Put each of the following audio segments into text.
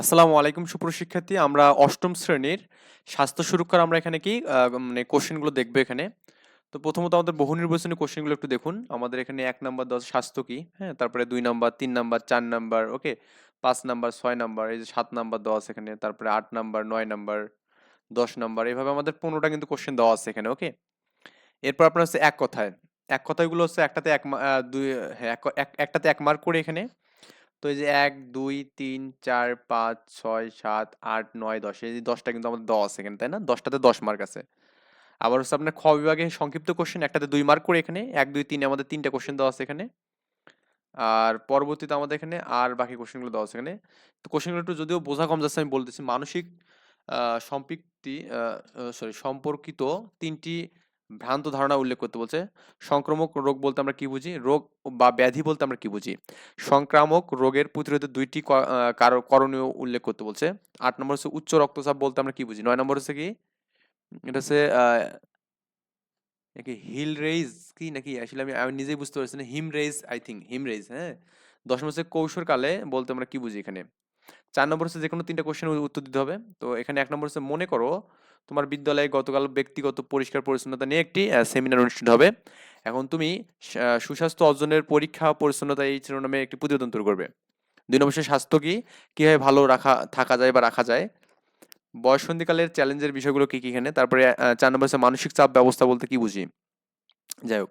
আসসালামু আলাইকুম সুপ্রশিক্ষার্থী আমরা অষ্টম শ্রেণির স্বাস্থ্য সুরক্ষার আমরা এখানে কি মানে কোশ্চেনগুলো দেখব এখানে। তো প্রথমত আমাদের বহু নির্বাচনী কোশ্চেনগুলো একটু দেখুন। আমাদের এখানে এক নাম্বার দশ, স্বাস্থ্য কি? হ্যাঁ তারপরে দুই নাম্বার, তিন নাম্বার, চার নাম্বার ওকে পাঁচ নাম্বার, ছয় নাম্বার, এই যে সাত নাম্বার আছে এখানে। তারপরে আট নাম্বার, নয় নাম্বার, দশ নাম্বার, এইভাবে আমাদের পনেরোটা কিন্তু কোশ্চেন দেওয়া আছে এখানে ওকে এরপর আপনার হচ্ছে এক কথায়। এক কথায়গুলো হচ্ছে একটাতে এক দুই হ্যাঁ এক, এক- একটাতে এক মার্ক করে এখানে। তো এই যে এক, দুই, তিন, চার, পাঁচ, ছয়, সাত, আট, নয়, দশ, এই দশটা কিন্তু আমাদের আছে এখানে, তাই না? দশটাতে দশ মার্ক আছে। আবার হচ্ছে আপনার খ বিভাগে সংক্ষিপ্ত কোশ্চেন একটাতে দুই মার্ক করে এখানে, এক, দুই, তিন আমাদের তিনটা কোশ্চেন দেওয়া আছে এখানে। আর পরবর্তীতে আমাদের এখানে আর বাকি কোশ্চেনগুলো দেওয়া আছে এখানে। তো কোশ্চেনগুলো একটু যদিও বোঝা কম যাচ্ছে, আমি বলতেছি, মানসিক সম্পৃক্তি সরি সম্পর্কিত তিনটি ভ্রান্ত ধারণা উল্লেখ করতে বলছে সংক্রামক রোগ বলতে আমরা কি বুঝি? রোগ বা ব্যাধি বলতে আমরা কি বুঝি? সংক্রামক রোগের প্রতিরোধে দুইটি কারও করণীয় উল্লেখ করতে বলছে। আট নম্বর হচ্ছে উচ্চ রক্তচাপ বলতে আমরা কি বুঝি? নয় নম্বর হচ্ছে কি? এটা হচ্ছে আহ, এ কি হিল রেইজ কি নাকি? আসলে আমি আমি নিজেই বুঝতে পারছি না। Him raise I think him raise হ্যাঁ? দশ নম্বর হচ্ছে কৈশোরকালে বলতে আমরা কি বুঝি এখানে? চার নম্বর হচ্ছে যে কোনো তিনটা কোশ্চেনের উত্তর দিতে হবে। তো এখানে এক নম্বর হচ্ছে, মনে করো তোমার বিদ্যালয়ে গতকাল ব্যক্তিগত পরিষ্কার পরিচ্ছন্নতা নিয়ে একটি সেমিনার অনুষ্ঠিত হবে। এখন তুমি সুস্বাস্থ্য অর্জনের পরীক্ষা পরিচ্ছন্নতা এই শিরোনামে একটি প্রতিবেদন তৈরি করবে। দুই নম্বর স্বাস্থ্য কি? কীভাবে ভালো রাখা, থাকা যায় বা রাখা যায়? বয়সন্ধিকালের চ্যালেঞ্জের বিষয়গুলো কী কী এখানে? তারপরে চার নম্বর হচ্ছে, মানসিক চাপ ব্যবস্থা বলতে কি বুঝি? যাই হোক।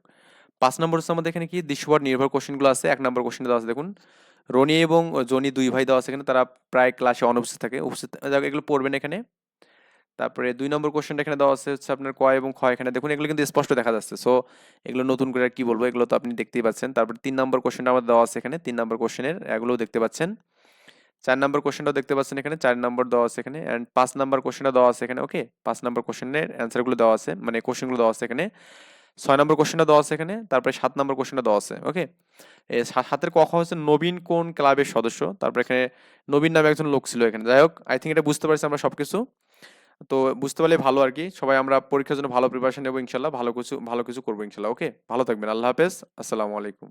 পাঁচ নম্বর হচ্ছে, আমাদের এখানে কি? দৃশ্যপট নির্ভর কোশ্চেনগুলো আছে। এক নম্বর কোশ্চেন আছে দেখুন। রনি এবং জনি দুই ভাই দেওয়া আছে এখানে, তারা প্রায় ক্লাসে অনুপস্থিত থাকে। উপস্থিত এগুলো পড়বেন এখানে। তারপরে দুই নম্বর কোশ্চেনটা এখানে দেওয়া আছে, হচ্ছে আপনার কয় এবং ক্ষয় এখানে। দেখুন, এগুলো কিন্তু স্পষ্ট দেখা যাচ্ছে। সো এগুলো নতুন করে কি বলব? এগুলো তো আপনি দেখতেই পাচ্ছেন। তারপরে তিন নম্বর কোশ্চেনটা আমাদের দেওয়া আছে এখানে, তিন নম্বর কোশ্চেনের এগুলোও দেখতে পাচ্ছেন। চার নম্বর কোশ্চেনটাও দেখতে পাচ্ছেন এখানে, চার নম্বর দেওয়া আছে এখানে অ্যান্ড পাঁচ নম্বর কোশ্চেনটা দেওয়া আছে এখানে ওকে পাঁচ নম্বর কোশ্চেনের অ্যান্সারগুলো দেওয়া আছে মানে কোশ্চেনগুলো দেওয়া আছে এখানে। ছয় নম্বর কোশ্চেনটা দেওয়া আছে এখানে, তারপরে সাত নম্বর কোশ্চেনটা দেওয়া আছে ওকে সাতের ক হচ্ছে নবীন কোন ক্লাবের সদস্য? তারপরে এখানে নবীন নামে একজন লোক ছিল এখানে। যাই হোক আই থিঙ্ক এটা বুঝতে পারছি আমরা সব কিছু তো বুঝতে পারলে ভালো আর কি। সবাই আমরা পরীক্ষার জন্য ভালো প্রিপারেশন নেব ইনশাল্লাহ। ভালো কিছু ভালো কিছু করব ইনশাল্লাহ ওকে ভালো থাকবেন। আল্লাহ হাফেজ। আসসালামু আলাইকুম।